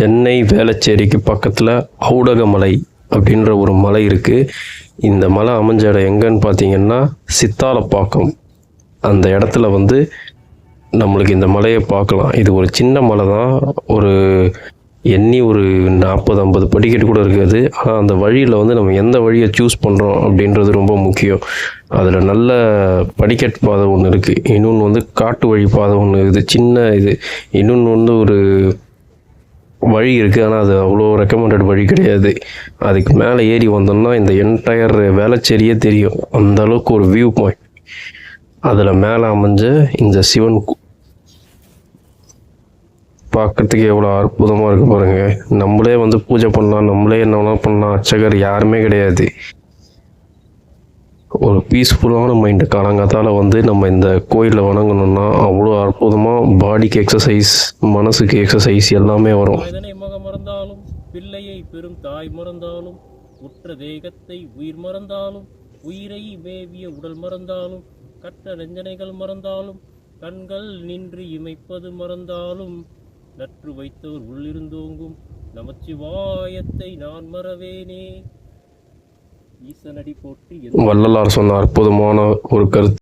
சென்னை வேளச்சேரிக்கு பக்கத்தில் ஔடகமலை அப்படின்ற ஒரு மலை இருக்குது இந்த மலை அமைஞ்ச இடம் எங்கன்னு பார்த்தீங்கன்னா சித்தாலப்பாக்கம் அந்த இடத்துல வந்து நம்மளுக்கு இந்த மலையை பார்க்கலாம். இது ஒரு சின்ன மலை தான். ஒரு எண்ணி ஒரு நாற்பது ஐம்பது படிக்கட்டு கூட இருக்காது. ஆனால் அந்த வழியில் வந்து நம்ம எந்த வழியை சூஸ் பண்ணுறோம் அப்படின்றது ரொம்ப முக்கியம். அதில் நல்ல படிக்கட்டு பாதை ஒன்று இருக்குது இன்னொன்று வந்து காட்டு வழி பாதை ஒன்று இது சின்ன இது. இன்னொன்று வந்து ஒரு வழி இருக்குது ஆனால் அது அவ்வளோ ரெக்கமெண்டட் வழி கிடையாது. அதுக்கு மேலே ஏறி வந்தோம்னா இந்த என்டையர் வேளச்சேரியே தெரியும். அந்த அளவுக்கு ஒரு வியூ பாயிண்ட் அதில் மேலே அமைஞ்ச இந்த சிவன் கு- பார்க்கறதுக்கு எவ்வளோ அற்புதமாக இருக்கு பாருங்கள் நம்மளே வந்து பூஜை பண்ணலாம் நம்மளே என்ன பண்ணலாம் அர்ச்சகர் யாருமே கிடையாது. ஒரு பீஸ்ஃபுல்லான மைண்டு காலங்காத்தால் வந்து நம்ம இந்த கோயிலில் வணங்கணும்னா அவ்வளோ அற்புதமாக பாடிக்கு எக்ஸசைஸ் மனசுக்கு எக்ஸசைஸ் எல்லாமே வரும். முகம் மறந்தாலும் பிள்ளையை பெரும் தாய் மறந்தாலும் உற்ற தேகத்தை உயிர் மறந்தாலும் உயிரை மேவிய உடல் மறந்தாலும் கற்ற நெஞ்சனைகள் மறந்தாலும் கண்கள் நின்று இமைப்பது மறந்தாலும் நற்று வைத்தோர் உள்ளிருந்தோங்கும். நமச்சிவாயத்தை நான் மறவேனே. வள்ளலார் சொன்ன அற்புதமான ஒரு கருத்து.